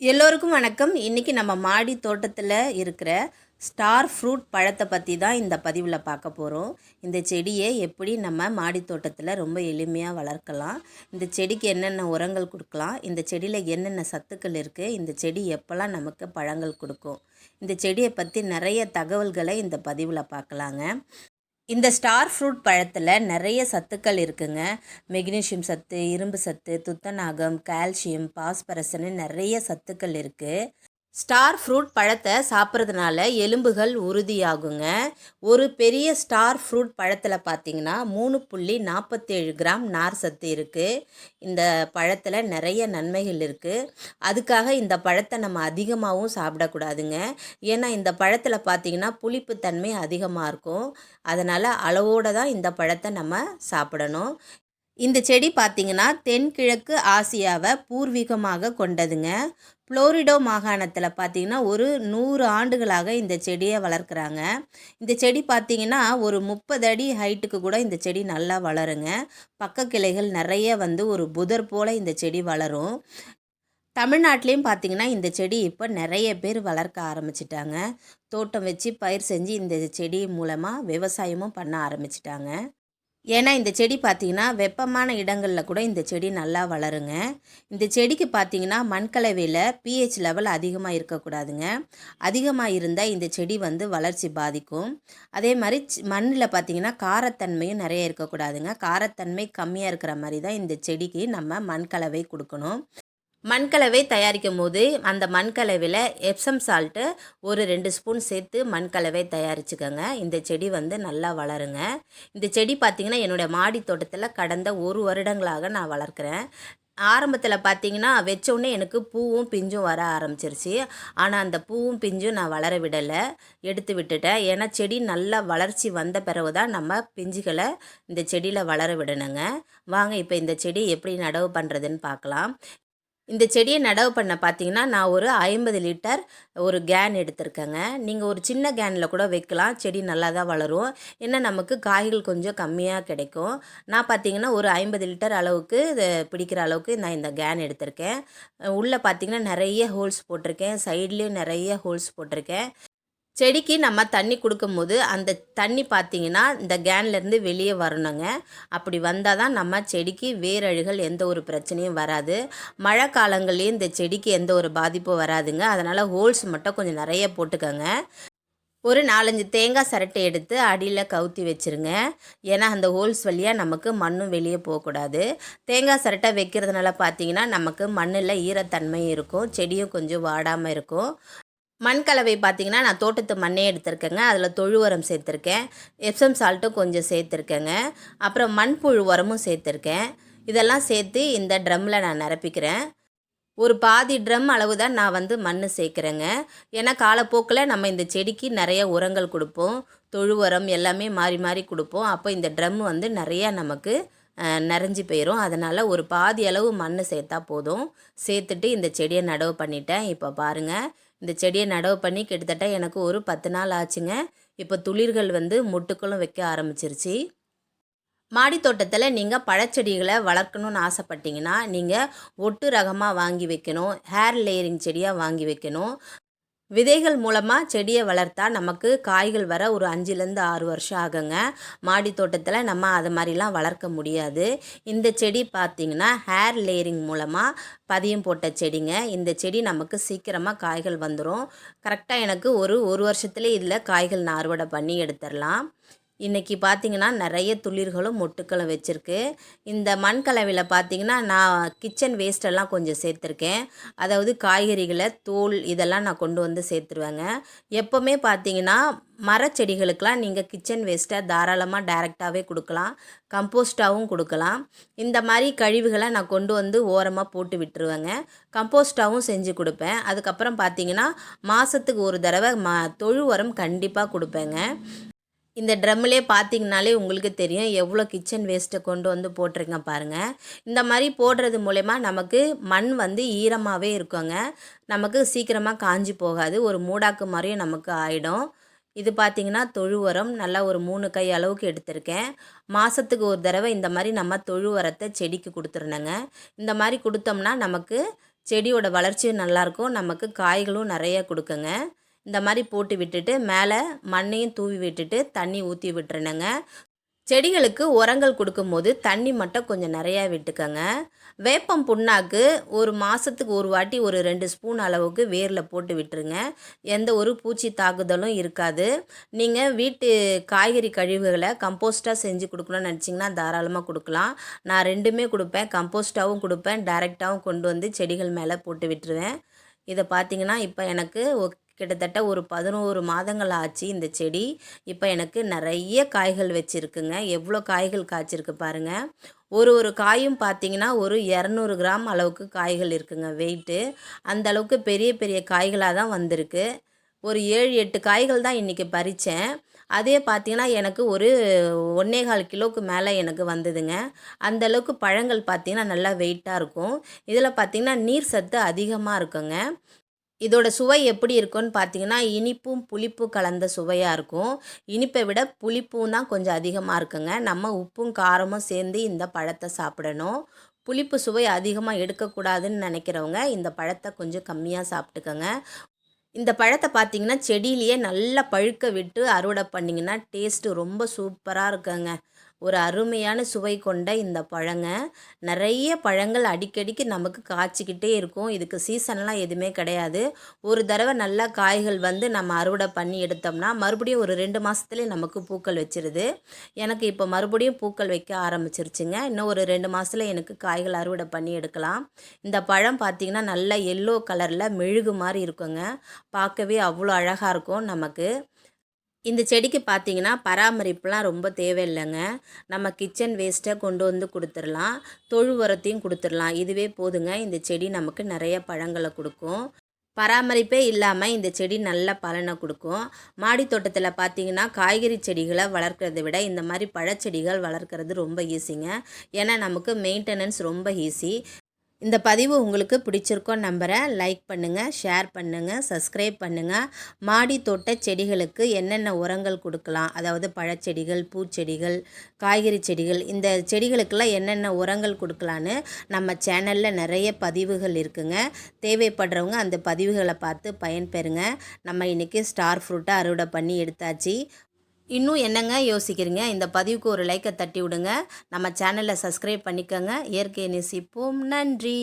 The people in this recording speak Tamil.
எல்லோருக்கும் வணக்கம். இன்றைக்கி நம்ம மாடி தோட்டத்தில் இருக்கிற ஸ்டார் ஃப்ரூட் பழத்தை பற்றி தான் இந்த பதிவில் பார்க்க போகிறோம் இந்த செடியை எப்படி நம்ம மாடி தோட்டத்தில் ரொம்ப எளிமையாக வளர்க்கலாம். இந்த செடிக்கு என்னென்ன உரங்கள் கொடுக்கலாம். இந்த செடியில் என்னென்ன சத்துக்கள் இருக்குது இந்த செடி எப்போல்லாம் நமக்கு பழங்கள் கொடுக்கும். இந்த செடியை பற்றி நிறைய தகவல்களை இந்த பதிவில் பார்க்கலாங்க. இந்த ஸ்டார் ஃப்ரூட் பழத்தில் நிறைய சத்துக்கள் இருக்குங்க. மெக்னீஷியம் சத்து இரும்பு சத்து துத்தநாகம் கால்சியம் பாஸ்பரஸ்னு நிறைய சத்துக்கள் இருக்குது ஸ்டார் ஃப்ரூட் பழத்தை சாப்பிட்றதுனால எலும்புகள் உறுதியாகுங்க. ஒரு பெரிய ஸ்டார் ஃப்ரூட் பழத்தில் பார்த்தீங்கன்னா மூணு புள்ளி நாற்பத்தேழு கிராம் நார் சத்து இருக்குது இந்த பழத்தில் நிறைய நன்மைகள் இருக்குது அதுக்காக இந்த பழத்தை நம்ம அதிகமாகவும் சாப்பிடக்கூடாதுங்க. ஏன்னா இந்த பழத்தில் பார்த்தீங்கன்னா புளிப்புத்தன்மை அதிகமாக இருக்கும். அதனால் அளவோடு தான் இந்த பழத்தை நம்ம சாப்பிடணும். இந்த செடி பார்த்திங்கன்னா தென்கிழக்கு ஆசியாவை பூர்வீகமாக கொண்டதுங்க. புளோரிடோ மாகாணத்தில் பார்த்திங்கன்னா ஒரு நூறு ஆண்டுகளாக இந்த செடியை வளர்க்குறாங்க. இந்த செடி பார்த்திங்கன்னா ஒரு முப்பது அடி ஹைட்டுக்கு கூட இந்த செடி நல்லா வளருங்க. பக்க கிளைகள் நிறைய வந்து ஒரு புதர் போல் இந்த செடி வளரும். தமிழ்நாட்டிலையும் பார்த்திங்கன்னா இந்த செடி இப்போ நிறைய பேர் வளர்க்க ஆரம்பிச்சிட்டாங்க. தோட்டம் வச்சு பயிர் செஞ்சு இந்த செடி மூலமாக விவசாயமும் பண்ண ஆரம்பிச்சிட்டாங்க. ஏன்னா இந்த செடி பார்த்திங்கன்னா வெப்பமான இடங்களில் கூட இந்த செடி நல்லா வளருங்க. இந்த செடிக்கு பார்த்திங்கன்னா மண்கலவையில் பிஹெச் லெவல் அதிகமாக இருக்கக்கூடாதுங்க. அதிகமாக இருந்தால் இந்த செடி வந்து வளர்ச்சி பாதிக்கும். அதே மாதிரி மண்ணில் பார்த்திங்கன்னா காரத்தன்மையும் நிறைய இருக்கக்கூடாதுங்க. காரத்தன்மை கம்மியாக இருக்கிற மாதிரி தான் இந்த செடிக்கு நம்ம மண்கலவை கொடுக்கணும். மண்கலவை தயாரிக்கும் போது அந்த மண்கலவையில் எப்சம் சால்ட்டு ஒரு ரெண்டு ஸ்பூன் சேர்த்து மண்கலவை தயாரிச்சுக்கோங்க. இந்த செடி வந்து நல்லா வளருங்க. இந்த செடி பார்த்திங்கன்னா என்னுடைய மாடி தோட்டத்தில் கடந்த ஒரு வருடங்களாக நான் வளர்க்குறேன். ஆரம்பத்தில் பார்த்தீங்கன்னா வச்சோடனே எனக்கு பூவும் பிஞ்சும் வர ஆரம்பிச்சிருச்சு. ஆனால் அந்த பூவும் பிஞ்சும் நான் வளர விடலை. எடுத்து விட்டுட்டேன். ஏன்னா செடி நல்லா வளர்ச்சி வந்த பிறகு தான் நம்ம பிஞ்சுகளை இந்த செடியில் வளர விடணுங்க. வாங்க இப்போ இந்த செடி எப்படி நடவு பண்ணுறதுன்னு பார்க்கலாம் இந்த செடியை நடவு பண்ண பார்த்தீங்கன்னா நான் ஒரு ஐம்பது லிட்டர் ஒரு கேன் எடுத்திருக்கேங்க. நீங்கள் ஒரு சின்ன கேனில் கூட வைக்கலாம். செடி நல்லா தான் வளரும். ஏன்னா நமக்கு காய்கள் கொஞ்சம் கம்மியாக கிடைக்கும். நான் பார்த்தீங்கன்னா ஒரு ஐம்பது லிட்டர் அளவுக்கு பிடிக்கிற அளவுக்கு நான் இந்த கேன் எடுத்திருக்கேன். உள்ளே பார்த்தீங்கன்னா நிறைய ஹோல்ஸ் போட்டிருக்கேன். சைட்லேயும் நிறைய ஹோல்ஸ் போட்டிருக்கேன். செடிக்கு நம்ம தண்ணி கொடுக்கும்போது அந்த தண்ணி பார்த்திங்கன்னா இந்த கேன்லேருந்து வெளியே வரணுங்க. அப்படி வந்தால் தான் நம்ம செடிக்கு வேரழுகள் எந்த ஒரு பிரச்சனையும் வராது. மழை காலங்கள்லேயும் இந்த செடிக்கு எந்த ஒரு பாதிப்பும் வராதுங்க. அதனால் ஹோல்ஸ் மட்டும் கொஞ்சம் நிறைய போட்டுக்கோங்க. ஒரு நாலஞ்சு தேங்காய் சரட்டை எடுத்து அடியில் கவுத்தி வச்சுருங்க. ஏன்னா அந்த ஹோல்ஸ் வழியாக நமக்கு மண்ணும் வெளியே போகக்கூடாது. தேங்காய் சரட்டை வைக்கிறதுனால பார்த்தீங்கன்னா நமக்கு மண்ணில் ஈரத்தன்மை இருக்கும். செடியும் கொஞ்சம் வாடாமல் இருக்கும். மண் கலவை பார்த்திங்கன்னா நான் தோட்டத்து மண்ணே எடுத்திருக்கேங்க. அதில் தொழு உரம் சேர்த்துருக்கேன் எப்சம் சால்ட்டும் கொஞ்சம் சேர்த்துருக்கேங்க. அப்புறம் மண்புழு உரமும் சேர்த்துருக்கேன். இதெல்லாம் சேர்த்து இந்த ட்ரம்மில் நான் நிரப்பிக்கிறேன். ஒரு பாதி ட்ரம் அளவு தான் நான் வந்து மண் சேர்க்குறேங்க. ஏன்னா காலப்போக்கில் நம்ம இந்த செடிக்கு நிறைய உரங்கள் கொடுப்போம். தொழு உரம் எல்லாமே மாறி மாறி கொடுப்போம். அப்போ இந்த ட்ரம் வந்து நிறையா நமக்கு நிறைஞ்சி போயிடும் அதனால் ஒரு பாதி அளவு மண் சேர்த்தா போதும். சேர்த்துட்டு இந்த செடியை நடவு பண்ணிட்டேன். இப்போ பாருங்கள் இந்த செடியை நடவு பண்ணி கிட்டத்தட்ட எனக்கு ஒரு பத்து நாள் ஆச்சுங்க. இப்போ துளிர்கள் வந்து முட்டுக்களும் வைக்க ஆரம்பிச்சிருச்சு. மாடி தோட்டத்தில் நீங்கள் பழச்செடிகளை வளர்க்கணும்னு ஆசைப்பட்டீங்கன்னா நீங்கள் ஒட்டு ரகமாக வாங்கி வைக்கணும் ஹேர் லேயரிங் செடியாக வாங்கி வைக்கணும். விதைகள் மூலமாக செடியை வளர்த்தா நமக்கு காய்கள் வர ஒரு அஞ்சுலேருந்து ஆறு வருஷம் ஆகுங்க. மாடி தோட்டத்தில் நம்ம அது மாதிரிலாம் வளர்க்க முடியாது. இந்த செடி பார்த்திங்கன்னா ஹேர் லேயரிங் மூலமாக பதியம் போட்ட செடிங்க. இந்த செடி நமக்கு சீக்கிரமாக காய்கள் வந்துடும் கரெக்டாக எனக்கு ஒரு ஒரு வருஷத்துலேயே இதில் காய்கள் நான் அறுவடை பண்ணி எடுத்துடலாம். இன்றைக்கி பார்த்திங்கன்னா நிறைய துளிர்களும் மொட்டுக்களும் வச்சுருக்கு. இந்த மண் கலவையில் பார்த்திங்கன்னா நான் கிச்சன் வேஸ்ட்டெல்லாம் கொஞ்சம் சேர்த்துருக்கேன். அதாவது காய்கறிகளை தோல் இதெல்லாம் நான் கொண்டு வந்து சேர்த்துருவேங்க. எப்போவுமே பார்த்திங்கன்னா மரச்செடிகளுக்கெலாம் நீங்கள் கிச்சன் வேஸ்ட்டை தாராளமாக டைரெக்டாகவே கொடுக்கலாம். கம்போஸ்ட்டாகவும் கொடுக்கலாம். இந்த மாதிரி கழிவுகளை நான் கொண்டு வந்து ஓரமாக போட்டு விட்டுருவேங்க. கம்போஸ்ட்டாகவும் செஞ்சு கொடுப்பேன். அதுக்கப்புறம் பார்த்திங்கன்னா மாதத்துக்கு ஒரு தடவை ம தொழு உரம் கண்டிப்பாக கொடுப்பேங்க. இந்த ட்ரம்மிலே பார்த்தீங்கனாலே உங்களுக்கு தெரியும் எவ்வளோ கிச்சன் வேஸ்ட்டை கொண்டு வந்து போட்டிருங்க பாருங்கள் இந்த மாதிரி போடுறது மூலயமா நமக்கு மண் வந்து ஈரமாகவே இருக்குங்க. நமக்கு சீக்கிரமாக காஞ்சி போகாது. ஒரு மூடாக்கு மாதிரியும் நமக்கு ஆகிடும் இது பார்த்திங்கன்னா தொழு உரம் நல்லா ஒரு மூணு கை அளவுக்கு எடுத்திருக்கேன். மாதத்துக்கு ஒரு தடவை இந்த மாதிரி நம்ம தொழு உரத்தை செடிக்கு கொடுத்துருணுங்க இந்த மாதிரி கொடுத்தோம்னா நமக்கு செடியோட வளர்ச்சியும் நல்லாயிருக்கும் நமக்கு காய்களும் நிறைய கொடுக்குங்க. இந்த மாதிரி போட்டு விட்டுட்டு மேலே மண்ணையும் தூவி விட்டுட்டு தண்ணி ஊற்றி விட்டுறணுங்க. செடிகளுக்கு உரங்கள் கொடுக்கும்போது தண்ணி மட்டும் கொஞ்சம் நிறையா விட்டுக்கங்க. வேப்பம் புண்ணாக்கு ஒரு மாதத்துக்கு ஒரு வாட்டி ஒரு ரெண்டு ஸ்பூன் அளவுக்கு வேரில் போட்டு விட்டுருங்க. எந்த ஒரு பூச்சி தாக்குதலும் இருக்காது. நீங்கள் வீட்டு காய்கறி கழிவுகளை கம்போஸ்ட்டாக செஞ்சு கொடுக்கணும்னு நினச்சிங்கன்னா தாராளமாக கொடுக்கலாம். நான் ரெண்டுமே கொடுப்பேன். கம்போஸ்ட்டாகவும் கொடுப்பேன். டைரெக்டாகவும் கொண்டு வந்து செடிகள் மேலே போட்டு விட்டுருவேன். இதை பார்த்தீங்கன்னா இப்போ எனக்கு கிட்டத்தட்ட ஒரு பதினோரு மாதங்கள் ஆச்சு இந்த செடி. இப்போ எனக்கு நிறைய காய்கள் வச்சுருக்குங்க. எவ்வளோ காய்கள் காய்ச்சிருக்கு பாருங்கள் ஒரு ஒரு காயும் பார்த்தீங்கன்னா ஒரு இரநூறு கிராம் அளவுக்கு காய்கள் இருக்குங்க வெயிட்டு அந்த அளவுக்கு பெரிய பெரிய காய்களாக தான் வந்திருக்கு. ஒரு ஏழு எட்டு காய்கள் தான் இன்றைக்கி பறித்தேன் அதே பார்த்தீங்கன்னா எனக்கு ஒரு ஒன்றே கால் கிலோவுக்கு மேலே எனக்கு வந்ததுங்க. அந்த அளவுக்கு பழங்கள் பார்த்தீங்கன்னா நல்லா வெயிட்டாக இருக்கும். இதில் பார்த்தீங்கன்னா நீர் சத்து அதிகமாக இருக்குங்க. இதோட சுவை எப்படி இருக்கும்னு பார்த்தீங்கன்னா இனிப்பும் புளிப்பும் கலந்த சுவையாக இருக்கும். இனிப்பை விட புளிப்பும் தான் கொஞ்சம் அதிகமாக இருக்குங்க. நம்ம உப்பும் காரமும் சேர்ந்து இந்த பழத்தை சாப்பிடணும். புளிப்பு சுவை அதிகமாக எடுக்கக்கூடாதுன்னு நினைக்கிறவங்க இந்த பழத்தை கொஞ்சம் கம்மியாக சாப்பிட்டுக்கோங்க. இந்த பழத்தை பார்த்தீங்கன்னா செடியிலேயே நல்லா பழுக்க விட்டு அறுவடை பண்ணிங்கன்னா டேஸ்ட்டு ரொம்ப சூப்பராக இருக்குங்க. ஒரு அருமையான சுவை கொண்ட இந்த பழங்க. நிறைய பழங்கள் அடிக்கடிக்கு நமக்கு காய்ச்சிக்கிட்டே இருக்கும். இதுக்கு சீசன்லாம் எதுவுமே கிடையாது. ஒரு தடவை நல்லா காய்கள் வந்து நம்ம அறுவடை பண்ணி எடுத்தோம்னா மறுபடியும் ஒரு ரெண்டு மாதத்துலேயே நமக்கு பூக்கள் வச்சிருது. எனக்கு இப்போ மறுபடியும் பூக்கள் வைக்க ஆரம்பிச்சிருச்சுங்க. இன்னும் ஒரு ரெண்டு மாதத்தில் எனக்கு காய்கள் அறுவடை பண்ணி எடுக்கலாம். இந்த பழம் பார்த்திங்கன்னா நல்லா எல்லோ கலரில் மெழுகு மாதிரி இருக்குங்க. பார்க்கவே அவ்வளோ அழகாக இருக்கும் நமக்கு. இந்த செடிக்கு பார்த்தீங்கன்னா பராமரிப்புலாம் ரொம்ப தேவையில்லைங்க. நம்ம கிச்சன் வேஸ்ட்டை கொண்டு வந்து கொடுத்துடலாம். தொழு உரத்தையும் கொடுத்துடலாம். இதுவே போதுங்க. இந்த செடி நமக்கு நிறைய பழங்களை கொடுக்கும். பராமரிப்பே இல்லாமல் இந்த செடி நல்ல பலனை கொடுக்கும். மாடி தோட்டத்தில் பார்த்தீங்கன்னா காய்கறி செடிகளை வளர்க்குறதை விட இந்த மாதிரி பழச்செடிகள் வளர்க்குறது ரொம்ப ஈஸிங்க ஏன்னா நமக்கு மெயின்டெனன்ஸ் ரொம்ப ஈஸி இந்த பதிவு உங்களுக்கு பிடிச்சிருக்கோன்னு நம்புகிறேன் லைக் பண்ணுங்கள் ஷேர் பண்ணுங்கள் சப்ஸ்கிரைப் பண்ணுங்கள் மாடி தோட்ட செடிகளுக்கு என்னென்ன உரங்கள் கொடுக்கலாம்? அதாவது பழச்செடிகள் பூச்செடிகள் காய்கறி செடிகள் இந்த செடிகளுக்கெல்லாம் என்னென்ன உரங்கள் கொடுக்கலான்னு நம்ம சேனலில் நிறைய பதிவுகள் இருக்குங்க. தேவைப்படுறவங்க அந்த பதிவுகளை பார்த்து பயன்பெறுங்க. நம்ம இன்றைக்கி ஸ்டார் ஃப்ரூட்டை அறுவடை பண்ணி எடுத்தாச்சு. இன்னும் என்னங்க யோசிக்கிறீங்க? இந்த பதிவுக்கு ஒரு லைக்கை தட்டி விடுங்க. நம்ம சேனலை சப்ஸ்கிரைப் பண்ணிக்கோங்க. இயற்கை நேசிப்போம். நன்றி.